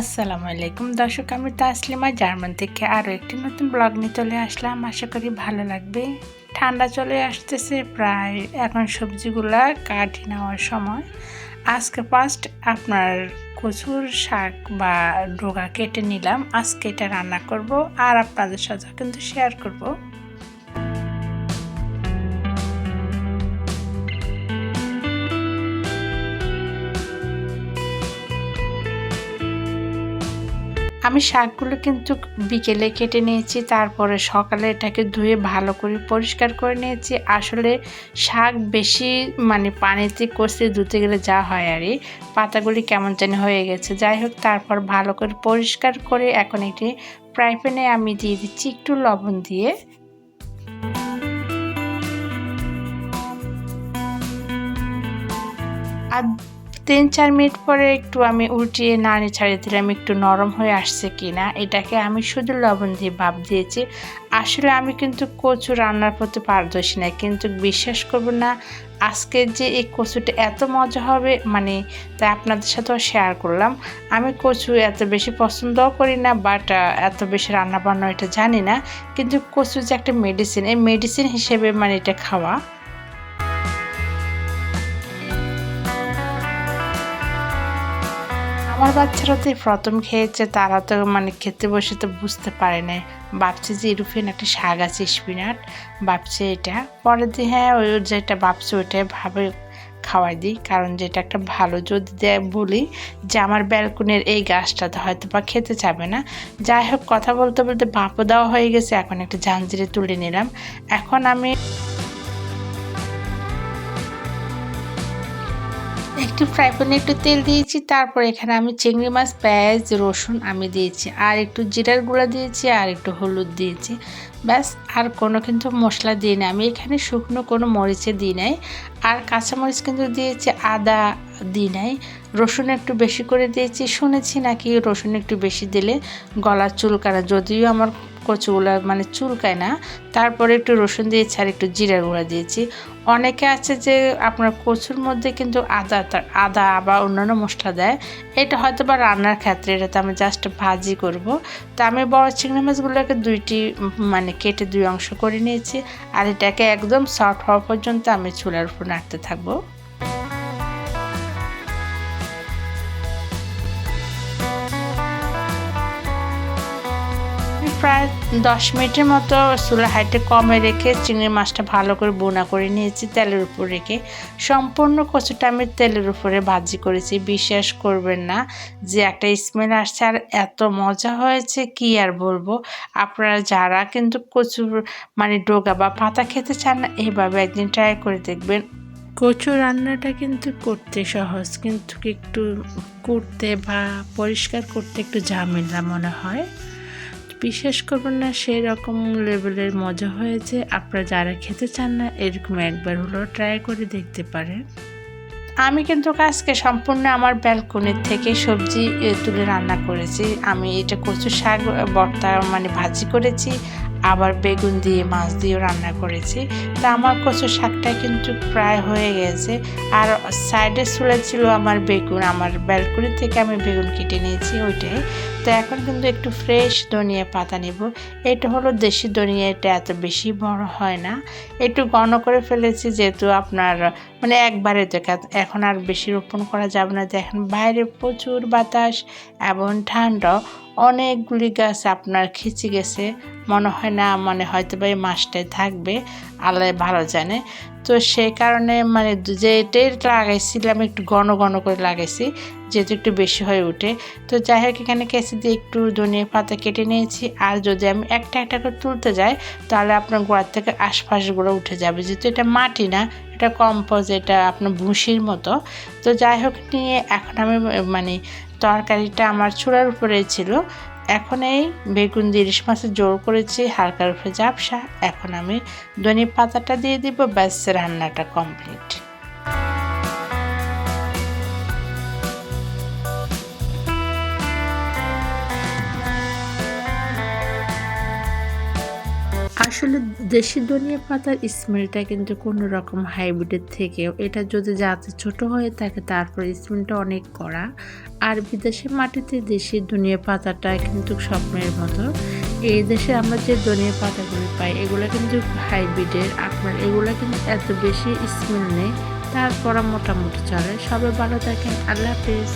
আসসালামু আলাইকুম। দর্শক, আমি তাসলিমা, জার্মান থেকে আরও একটি নতুন ব্লগ নিয়ে চলে আসলাম। আশা করি ভালো লাগবে। ঠান্ডা চলে আসতেছে প্রায়। এখন সবজিগুলা কাটি নেওয়ার সময়। আজকে ফার্স্ট আপনার কচুর শাক বা ডোগা কেটে নিলাম। আজকে এটা রান্না করব আর আপনাদের সাথে কিন্তু শেয়ার করব। আমি শাকগুলো কিন্তু বিকেলে কেটে নিয়েছি, তারপরে সকালে এটাকে ধুয়ে ভালো করে পরিষ্কার করে নিয়েছি। আসলে শাক বেশি মানে পানিতে কষে ধুতে গেলে যা হয় আর পাতাগুলি কেমন জানি হয়ে গেছে। যাই হোক, তারপর ভালো করে পরিষ্কার করে এখন একটি ফ্রাই প্যানে আমি দিয়ে দিচ্ছি একটু লবণ দিয়ে। আর তিন, চার মিনিট পরে একটু আমি উল্টিয়ে নাড়ি ছাড়িয়ে দিলাম, একটু নরম হয়ে আসছে কি না এটাকে আমি শুধু লবণ দিয়ে ভাপ দিয়েছি। আসলে আমি কিন্তু কচু রান্নার প্রতি পারদর্শী না, কিন্তু বিশ্বাস করব না, আজকে যে এই কচুটা এত মজা হবে মানে তাই আপনাদের সাথেও শেয়ার করলাম। আমি কচু এত বেশি পছন্দও করি না বাট এত বেশি রান্না বান্না এটা জানি না, কিন্তু কচু যে একটা মেডিসিন এই মেডিসিন হিসেবে মানে এটা খাওয়া আমার বাচ্চারা তো প্রথম খেয়েছে, তারা তো মানে খেতে বসে তো বুঝতে পারে না ভাবছে যে ইরুফিন একটা শাক আছে স্পিনাট ভাবছে এটা। পরে দিয়ে হ্যাঁ ওই যেটা ভাবছে ওইটাই ভাবে খাওয়াই দিই। কারণ যেটা একটা ভালো যদি বলি যে আমার ব্যালকনের এই গাছটাতে হয়তো বা খেতে চাবে না। যাই হোক, কথা বলতে বলতে ভাপও দেওয়া হয়ে গেছে। এখন একটা জাঞ্জিরে তুলে নিলাম। এখন আমি একটু ফ্রাই প্যানে একটু তেল দিয়েছি, তারপর এখানে আমি চিংড়ি মাছ, পেঁয়াজ, রসুন আমি দিয়েছি, আর একটু জিরার গুঁড়া দিয়েছি, আর একটু হলুদ দিয়েছি। ব্যাস, আর কোনো কিন্তু মশলা দিই না আমি এখানে শুকনো কোনো মরিচে দিই নাই, আর কাঁচামরিচ কিন্তু দিয়েছি আদা দিই নাই। রসুন একটু বেশি করে দিয়েছি। শুনেছি নাকি রসুন একটু বেশি দিলে গলা চুলকানা যদিও আমার কচুগুলো মানে চুলকায় না। তারপরে একটু রসুন দিয়েছি আর একটু জিরা গুঁড়া দিয়েছি। অনেকে আছে যে আপনার কচুর মধ্যে কিন্তু আদা আদা বা অন্যান্য মশলা দেয়। এটা হয়তো বা রান্নার ক্ষেত্রে, এটাতে আমি জাস্ট ভাজি করব। তো আমি বড় চিংড়ি মাছগুলোকে দুইটি মানে কেটে দুই অংশ করে নিয়েছি। আর এটাকে একদম সফট হওয়া পর্যন্ত আমি চুলার উপর নাড়তে থাকব। প্রায় দশ মিনিটের মতো চুলা হাইটে কমে রেখে চিংড়ি মাছটা ভালো করে বোনা করে নিয়েছি তেলের উপর রেখে। সম্পূর্ণ কচুটা আমি তেলের উপরে ভাজি করেছি, বিশ্বাস করবেন না যে একটা স্মেল আসছে আর এত মজা হয়েছে, কি আর বলব? আপনারা যারা কিন্তু কচুর মানে ডোগা বা পাতা খেতে চান না এইভাবে একদিন ট্রাই করে দেখবেন। কচু রান্নাটা কিন্তু করতে সহজ, কিন্তু একটু করতে বা পরিষ্কার করতে একটু ঝামেলা মনে হয়। বিশ্বাস করবেন না সেই রকম লেভেলের মজা হয়েছে। আপনারা যারা খেতে চান না, এরকম একবার হলেও ট্রাই করে দেখতে পারেন। আমি কিন্তু আজকে সম্পূর্ণ আমার ব্যালকনির থেকে সবজি তুলে রান্না করেছি। আমি এটা কচু শাক বর্তা মানে ভাজি করেছি। আবার বেগুন দিয়ে, মাছ দিয়েও রান্না করেছি। তা আমার কচু শাকটা কিন্তু প্রায় হয়ে গেছে। আর সাইডে চুলে ছিল আমার বেগুন। আমার ব্যালকনি থেকে আমি বেগুন কেটে নিয়েছি ওইটাই। তো এখন কিন্তু একটু ফ্রেশ ধনিয়া পাতা নেব। এটা হলো দেশি ধনিয়া, এটা এত বেশি বড় হয় না। একটু ঘন করে ফেলেছি যেহেতু আপনার মানে একবারে দেখা এখন আর বেশি রোপণ করা যাবে না। দেখেন বাইরে প্রচুর বাতাস এবং ঠান্ডা। অনেকগুলি গাছ আপনার খিচে গেছে। মনে হয় না মানে হয়তো বা এই মাসটায় থাকবে। আল্লাহ ভালো জানে। তো সেই কারণে মানে যে এটাই লাগাইছিলাম, একটু ঘন ঘন করে লাগাইছি, যেহেতু একটু বেশি হয়ে ওঠে। তো যাই হোক, এখানে কেসি দিয়ে একটু ধনিয়া পাতা কেটে নিয়েছি। আর যদি আমি একটা একটা করে তুলতে যাই, তাহলে আপনার গোড়ার থেকে আশপাশগুলো উঠে যাবে। যেহেতু এটা মাটি না, এটা কম্পোজ, এটা আপনার ভুসির মতো। তো যাই হোক, নিয়ে এখন আমি মানে তরকারিটা আমার চূড়ার উপরে ছিল। এখন এই বেগুন দিয়ে ইলিশ মাছের জোর করেছি হালকার উপরে ঝাপসা। এখন আমি ধনে পাতাটা দিয়ে দিব, ব্যাস, রান্নাটা কমপ্লিট আসলে দেশি ধনিয়া পাতার স্মেলটা কিন্তু কোনো রকম হাইব্রিডের থেকেও, এটা যদি যাতে ছোট হয়ে থাকে তারপর স্মেলটা অনেক কড়া। আর বিদেশের মাটিতে দেশি ধনিয়া পাতাটা কিন্তু স্বপ্নের মতো। এই দেশে আমরা যে ধনিয়া পাতাগুলো পাই, এগুলো কিন্তু হাইব্রিডের আপনার এগুলো কিন্তু এত বেশি স্মেল নেই তারপর মোটামুটি চলে। সবাই ভালো থাকেন, আল্লাহ হাফিজ।